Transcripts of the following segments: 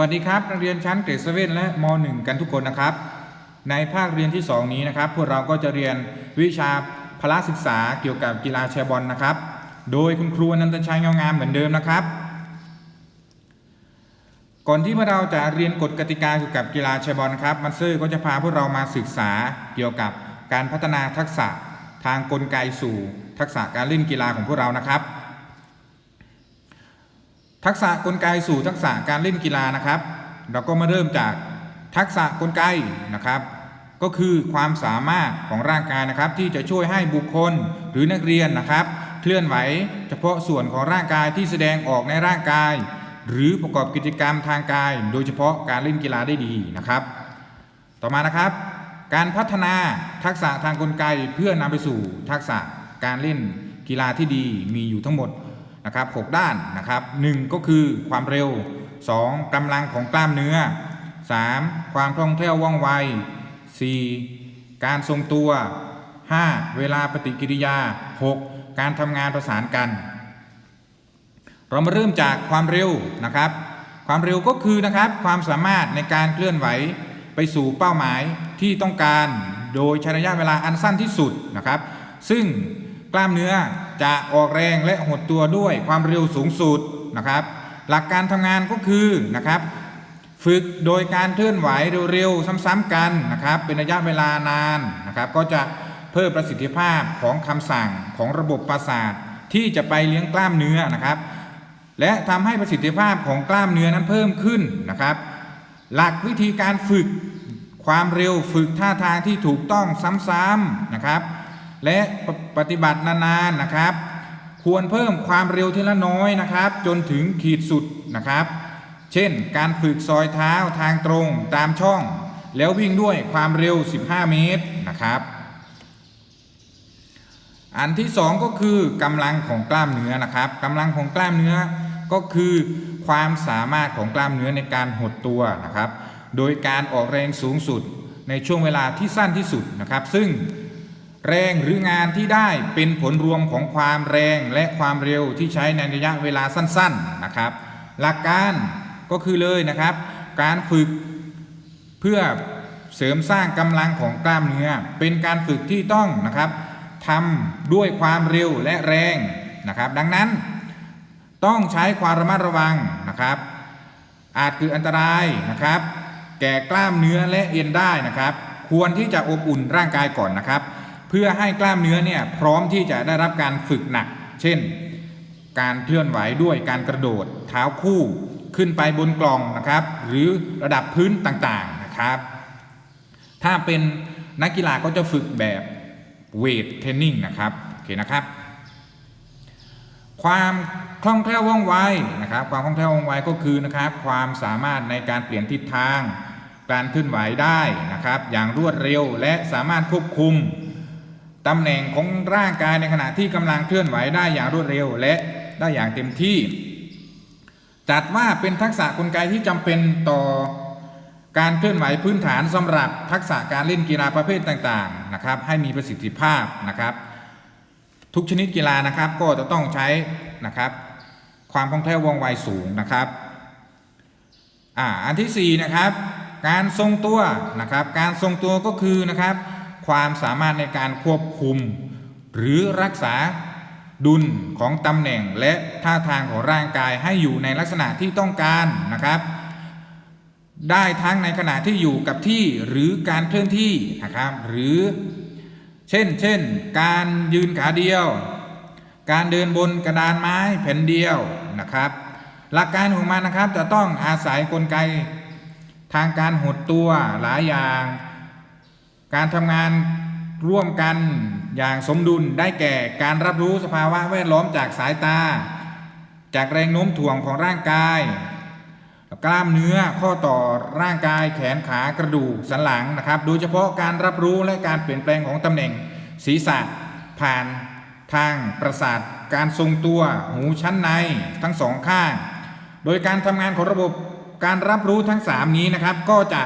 วัสดีครับนักเรียนชั้นเกรดเซเว่นและม .1 กันทุกคนนะครับ ในภาคเรียนที่ 2 นี้นะครับ พวกเราก็จะเรียนวิชาพละศึกษาเกี่ยวกับกีฬาแชร์บอลนะครับ โดยคุณครูอนันตชัยเงางามเหมือนเดิมนะครับ ก่อนที่พวกเราจะเรียนกฎกติกาเกี่ยวกับกีฬาแชร์บอลครับมันเซอร์ก็จะพาพวกเรามาศึกษาเกี่ยวกับการพัฒนาทักษะทางกลไกสู่ทักษะการเล่นกีฬาของพวกเรานะครับ ทักษะกลไกสู่ทักษะการเล่นกีฬานะครับ เราก็มาเริ่มจากทักษะกลไกนะครับ ก็คือความสามารถของร่างกายนะครับ ที่จะช่วยให้บุคคลหรือนักเรียนนะครับ เคลื่อนไหว เฉพาะส่วนของร่างกายที่แสดงออกในร่างกาย หรือประกอบกิจกรรมทางกาย โดยเฉพาะการเล่นกีฬาได้ดีนะครับ ต่อมานะครับ การพัฒนาทักษะทางกลไกเพื่อนำไปสู่ทักษะการเล่นกีฬาที่ดีมีอยู่ทั้งหมด นะครับ6ด้านนะครับ1ก็คือความเร็ว 2. กำลังของกล้ามเนื้อ 3. ความคล่องแคล่วว่องไว 4. การทรงตัว 5. เวลาปฏิกิริยา 6. การทำงานประสานกัน เรามาเริ่มจากความเร็วนะครับ ความเร็วก็คือนะครับความสามารถในการเคลื่อนไหวไปสู่เป้าหมายที่ต้องการ โดยใช้ระยะเวลาอันสั้นที่สุดนะครับ ซึ่ง กล้ามเนื้อจะออกแรงและหดตัวด้วยความเร็วสูงสุดนะครับ หลักการทำงานก็คือนะครับ ฝึกโดยการเคลื่อนไหวเร็วๆซ้ำๆกันนะครับ เป็นระยะเวลานานนะครับ ก็จะเพิ่มประสิทธิภาพของคำสั่งของระบบประสาทที่จะไปเลี้ยงกล้ามเนื้อนะครับ และทำให้ประสิทธิภาพของกล้ามเนื้อนั้นเพิ่มขึ้นนะครับ หลักวิธีการฝึกความเร็วฝึกท่าทางที่ถูกต้องซ้ำๆนะครับ และปปฏิบัตินานๆนะครับ ควรเพิ่มความเร็วทีละน้อยนะครับ จนถึงขีดสุดนะครับ เช่น การฝึกซอยเท้าทางตรงตามช่อง แล้ววิ่งด้วยความเร็ว 15 เมตรนะครับ อันที่สองก็คือกำลังของกล้ามเนื้อนะครับกำลังของกล้ามเนื้อก็คือความสามารถของกล้ามเนื้อในการหดตัวนะครับ โดยการออกแรงสูงสุดในช่วงเวลาที่สั้นที่สุดนะครับ ซึ่ง แรงหรืองานที่ได้เป็นผลรวมของความแรงและความเร็วที่ใช้ในระยะเวลาสั้นๆนะครับ หลักการก็คือเลยนะครับ การฝึกเพื่อเสริมสร้างกำลังของกล้ามเนื้อ เป็นการฝึกที่ต้องนะครับทำด้วยความเร็วและแรงนะครับ ดังนั้นต้องใช้ความระมัดระวังนะครับ อาจเกิดอันตรายนะครับ แก่กล้ามเนื้อและเอ็นได้นะครับ ควรที่จะอบอุ่นร่างกายก่อนนะครับ พื่อให้กล้ามเนื้อเนี่ยพร้อมที่จะได้รับการฝึกหนัก เช่น การเคลื่อนไหวด้วยการกระโดดเท้าคู่ขึ้นไปบนกล่องนะครับ หรือระดับพื้นต่างๆนะครับ ถ้าเป็นนักกีฬาก็จะฝึกแบบเวทเทรนนิ่งนะครับโอเคนะครับ ความคล่องแคล่วว่องไวนะครับ ความคล่องแคล่วว่องไวก็คือนะครับ ความสามารถในการเปลี่ยนทิศทาง การเคลื่อนไหวได้นะครับ อย่างรวดเร็วและสามารถควบคุม ตำแหน่งของร่างกายในขณะที่กำลังเคลื่อนไหวได้อย่างรวดเร็วและได้อย่างเต็มที่ จัดว่าเป็นทักษะกลไกที่จำเป็นต่อการเคลื่อนไหวพื้นฐานสำหรับทักษะการเล่นกีฬาประเภทต่างๆนะครับ ให้มีประสิทธิภาพนะครับ ทุกชนิดกีฬานะครับก็จะต้องใช้นะครับ ความคล่องแคล่วว่องไวสูงนะครับอ่าอันที่สี่นะครับการทรงตัวนะครับ การทรงตัวก็คือนะครับ ความสามารถในการควบคุม หรือรักษาดุลของตำแหน่งและท่าทางของร่างกายให้อยู่ในลักษณะที่ต้องการนะครับ ได้ทั้งในขณะที่อยู่กับที่หรือการเคลื่อนที่นะครับ หรือเช่นเช่น การยืนขาเดียว การเดินบนกระดานไม้แผ่นเดียวนะครับ หลักการของมันนะครับจะต้องอาศัยกลไก ทางการหดตัวหลายอย่าง การทำงานร่วมกันอย่างสมดุลได้แก่การรับรู้สภาวะแวดล้อมจากสายตา จากแรงโน้มถ่วงของร่างกาย กล้ามเนื้อข้อต่อร่างกายแขนขากระดูกสันหลังนะครับ โดยเฉพาะการรับรู้และการเปลี่ยนแปลงของตำแหน่งศีรษะ ผ่านทางประสาทการทรงตัวหูชั้นในทั้งสองข้าง โดยการทำงานของระบบการรับรู้ทั้ง 3 นี้นะครับ ก็จะ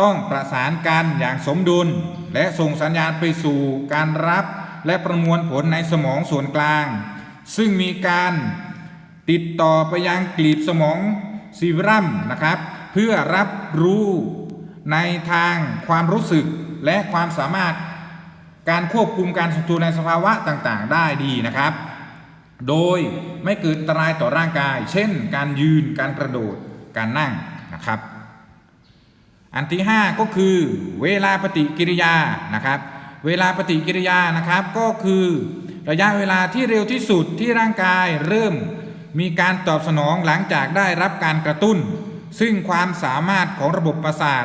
ต้องประสานกันอย่างสมดุล และส่งสัญญาณไปสู่การรับและประมวลผลในสมองส่วนกลาง ซึ่งมีการติดต่อไปยังกลีบสมองซีรัมนะครับ เพื่อรับรู้ในทางความรู้สึกและความสามารถการควบคุมการทรงตัวในสภาวะต่างๆ ได้ดีนะครับ โดยไม่เกิดอันตรายต่อร่างกาย เช่น การยืน การกระโดด การนั่งนะครับ อันที่ 5 ก็คือเวลาปฏิกิริยานะครับ เวลาปฏิกิริยานะครับก็คือระยะเวลาที่เร็วที่สุดที่ร่างกายเริ่มมีการตอบสนองหลังจากได้รับการกระตุ้น ซึ่งความสามารถของระบบประสาท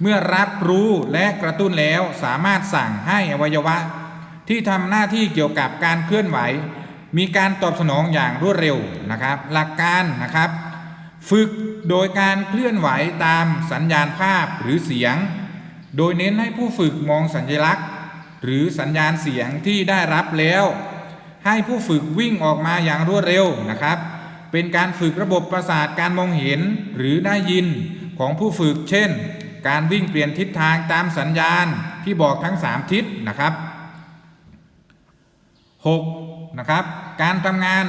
เมื่อรับรู้และกระตุ้นแล้วสามารถสั่งให้อวัยวะ ที่ทำหน้าที่เกี่ยวกับการเคลื่อนไหว มีการตอบสนองอย่างรวดเร็วนะครับ หลักการนะครับ ฝึก โดยการเคลื่อนไหวตามสัญญาณภาพหรือเสียง โดยเน้นให้ผู้ฝึกมองสัญลักษณ์ หรือสัญญาณเสียงที่ได้รับแล้ว ให้ผู้ฝึกวิ่งออกมาอย่างรวดเร็วนะครับ เป็นการฝึกระบบประสาทการมองเห็นหรือได้ยินของผู้ฝึก เช่น การวิ่งเปลี่ยนทิศทางตามสัญญาณที่บอกทั้ง 3 ทิศนะครับ 6. นะครับ การทำงาน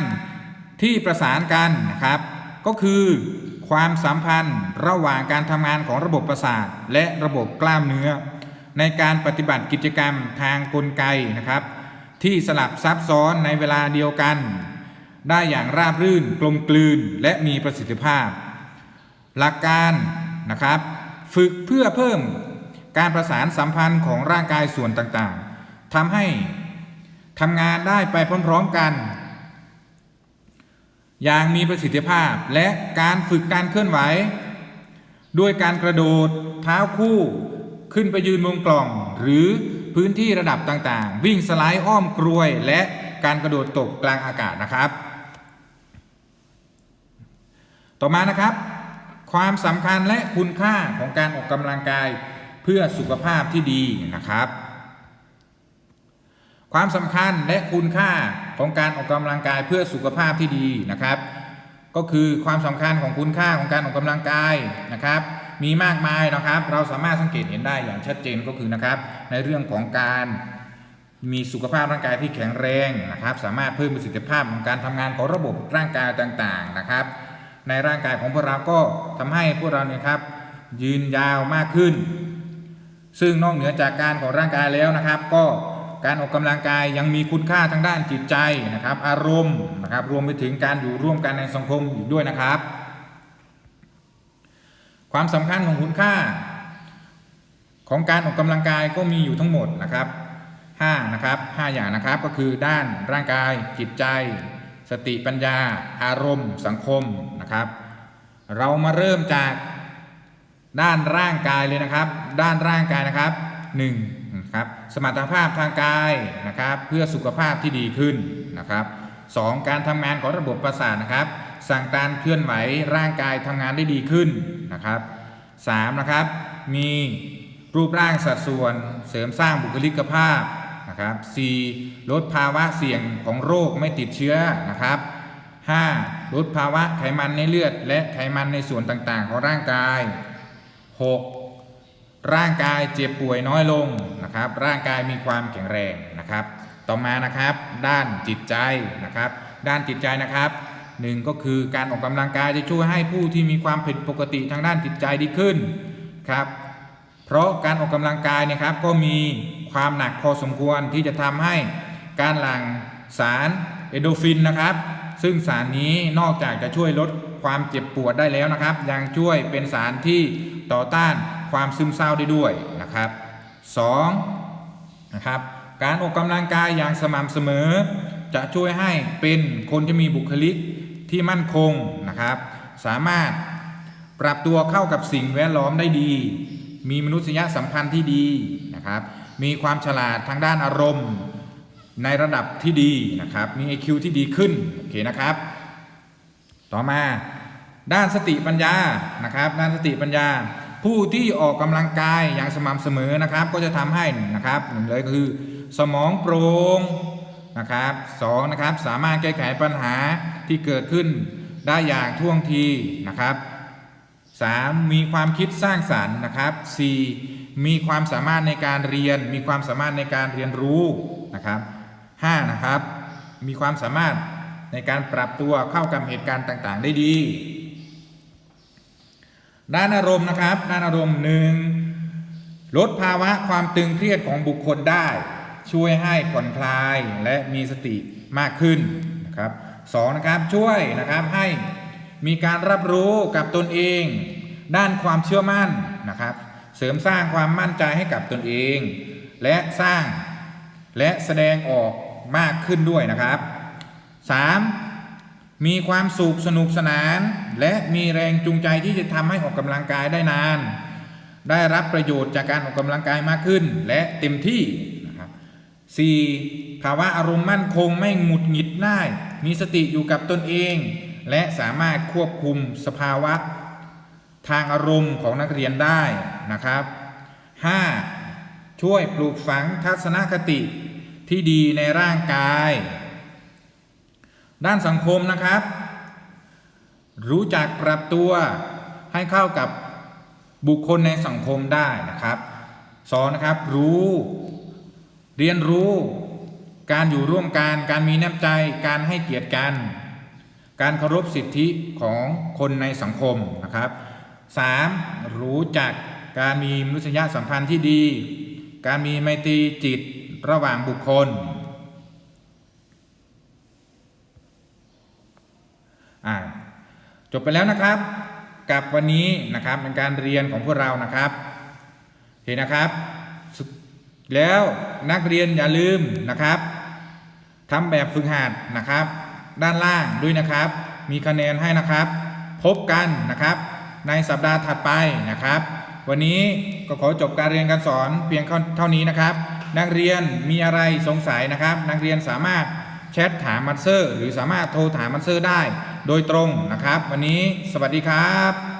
ที่ประสานกันนะครับ ก็คือ ความสัมพันธ์ระหว่างการทำงานของระบบประสาท และระบบกล้ามเนื้อ ในการปฏิบัติกิจกรรมทางกลไกนะครับ ที่สลับซับซ้อนในเวลาเดียวกัน ได้อย่างราบรื่นกลมกลืนและมีประสิทธิภาพ หลักการนะครับ ฝึกเพื่อเพิ่มการประสานสัมพันธ์ของร่างกายส่วนต่างๆทำให้ทำงานได้ไปพร้อมๆกัน อย่างมีประสิทธิภาพและการฝึกการเคลื่อนไหว ด้วยการกระโดดเท้าคู่ขึ้นไปยืนบนกล่อง หรือพื้นที่ระดับต่างๆ วิ่งสไลด์อ้อมกรวย และการกระโดดตกกลางอากาศนะครับ ต่อมานะครับ ความสำคัญและคุณค่าของการออกกำลังกายเพื่อสุขภาพที่ดีนะครับ ความสำคัญและคุณค่า ของการออกกำลังกายเพื่อสุขภาพที่ดีนะครับ ก็คือความสำคัญของคุณค่าของการออกกำลังกายนะครับ มีมากมายนะครับ เราสามารถสังเกตเห็นได้อย่างชัดเจนก็คือนะครับ ในเรื่องของการมีสุขภาพร่างกายที่แข็งแรงนะครับ สามารถเพิ่มประสิทธิภาพของการทำงานของระบบร่างกายต่างๆนะครับ ในร่างกายของพวกเราก็ทำให้พวกเราเนี่ยครับยืนยาวมากขึ้น ซึ่งนอกเหนือจากการของร่างกายแล้วนะครับ ก็ การออกกำลังกายยังมีคุณค่าทางด้านจิตใจนะครับ อารมณ์นะครับรวมไปถึงการอยู่ร่วมกันในสังคมอีกด้วยนะครับ ความสำคัญของคุณค่า ของการออกกำลังกายก็มีอยู่ทั้งหมดนะครับ5นะครับ5อย่างนะครับก็คือด้านร่างกาย จิตใจ สติปัญญา อารมณ์ สังคมนะครับ เรามาเริ่มจากด้านร่างกายเลยนะครับ ด้านร่างกายนะครับ 1 นะครับสมรรถภาพทางกายนะครับเพื่อสุขภาพที่ดีขึ้นนะครับ 2. การทำงานของระบบประสาทนะครับสั่งการเคลื่อนไหวร่างกายทำงานได้ดีขึ้นนะครับ 3. นะครับมีรูปร่างสัดส่วนเสริมสร้างบุคลิกภาพนะครับ 4. ลดภาวะเสี่ยงของโรคไม่ติดเชื้อนะครับ 5. ลดภาวะไขมันในเลือด และไขมันในส่วนต่างๆ ของร่างกาย 6. ร่างกายเจ็บป่วยน้อยลงนะครับ ร่างกายมีความแข็งแรงนะครับ ต่อมานะครับ ด้านจิตใจนะครับ ด้านจิตใจนะครับหนึ่งก็คือการออกกำลังกายจะช่วยให้ผู้ที่มีความผิดปกติทางด้านจิตใจดีขึ้นครับเพราะการออกกำลังกายเนะครับก็มีความหนักพอสมควรที่จะทำให้การหลั่งสารเอโดฟินนะครับ ซึ่งสารนี้นอกจากจะช่วยลดความเจ็บปวดได้แล้วนะครับ ยังช่วยเป็นสารที่ต่อต้าน ความซึมเศร้าได้ด้วยนะครับ 2. นะครับการออกกำลังกายอย่างสม่ำเสมอ จะช่วยให้เป็นคนที่มีบุคลิกที่มั่นคงนะครับ สามารถปรับตัวเข้ากับสิ่งแวดล้อมได้ดี มีมนุษยสัมพันธ์ที่ดีนะครับ มีความฉลาดทางด้านอารมณ์ ในระดับที่ดีนะครับ มี IQ ที่ดีขึ้นโอเคนะครับ ต่อมาด้านสติปัญญานะครับ ด้านสติปัญญา ผู้ที่ออกกำลังกายอย่างสม่ำเสมอนะครับ ก็จะทำให้นะครับหนึ่งเลยก็คือสมองโปร่งนะครับสองนะครับสามารถแก้ไขปัญหาที่เกิดขึ้นได้อย่างท่วงทีนะครับ 3. มีความคิดสร้างสรรค์นะครับ 4. มีความสามารถในการเรียน มีความสามารถในการเรียนรู้นะครับ 5. นะครับ มีความสามารถในการปรับตัวเข้ากับเหตุการณ์ต่างๆ ได้ดี ด้านอารมณ์นะครับ ด้านอารมณ์หนึ่งลดภาวะความตึงเครียดของบุคคลได้ ช่วยให้ผ่อนคลายและมีสติมากขึ้นนะครับสองนะครับช่วยนะครับให้มีการรับรู้กับตนเอง ด้านความเชื่อมั่นนะครับ เสริมสร้างความมั่นใจให้กับตนเอง และสร้างและแสดงออกมากขึ้นด้วยนะครับ 3. มีความสุขสนุกสนาน และมีแรงจูงใจที่จะทำให้ออกกำลังกายได้นาน ได้รับประโยชน์จากการออกกำลังกายมากขึ้น และเต็มที่นะครับ 4. ภาวะอารมณ์มั่นคงไม่หงุดหงิดง่ายมีสติอยู่กับตนเอง และสามารถควบคุมสภาวะ ทางอารมณ์ของนักเรียนได้นะครับ 5. ช่วยปลูกฝังทัศนคติที่ดีในร่างกาย ด้านสังคมนะครับ รู้จักปรับตัวให้เข้ากับบุคคลในสังคมได้นะครับสองนะครับรู้ เรียนรู้การอยู่ร่วมกันการมีน้ำใจ การให้เกียรติกัน การเคารพสิทธิของคนในสังคมนะครับ 3. รู้จักการมีมนุษยสัมพันธ์ที่ดี การมีไมตรีจิตระหว่างบุคคล อ่าจบไปแล้วนะครับ กับวันนี้นะครับเป็นการเรียนของพวกเรานะครับเห็นนะครับ แล้วนักเรียนอย่าลืมนะครับทำแบบฝึกหัดนะครับ ด้านล่างด้วยนะครับ มีคะแนนให้นะครับ พบกันนะครับ ในสัปดาห์ถัดไปนะครับ วันนี้ก็ขอจบการเรียนการสอนเพียงเท่านี้นะครับ นักเรียนมีอะไรสงสัยนะครับ นักเรียนสามารถแชทถามมัตเซอร์ หรือสามารถโทรถามมัตเซอร์ได้ โดยตรงนะครับ วันนี้สวัสดีครับ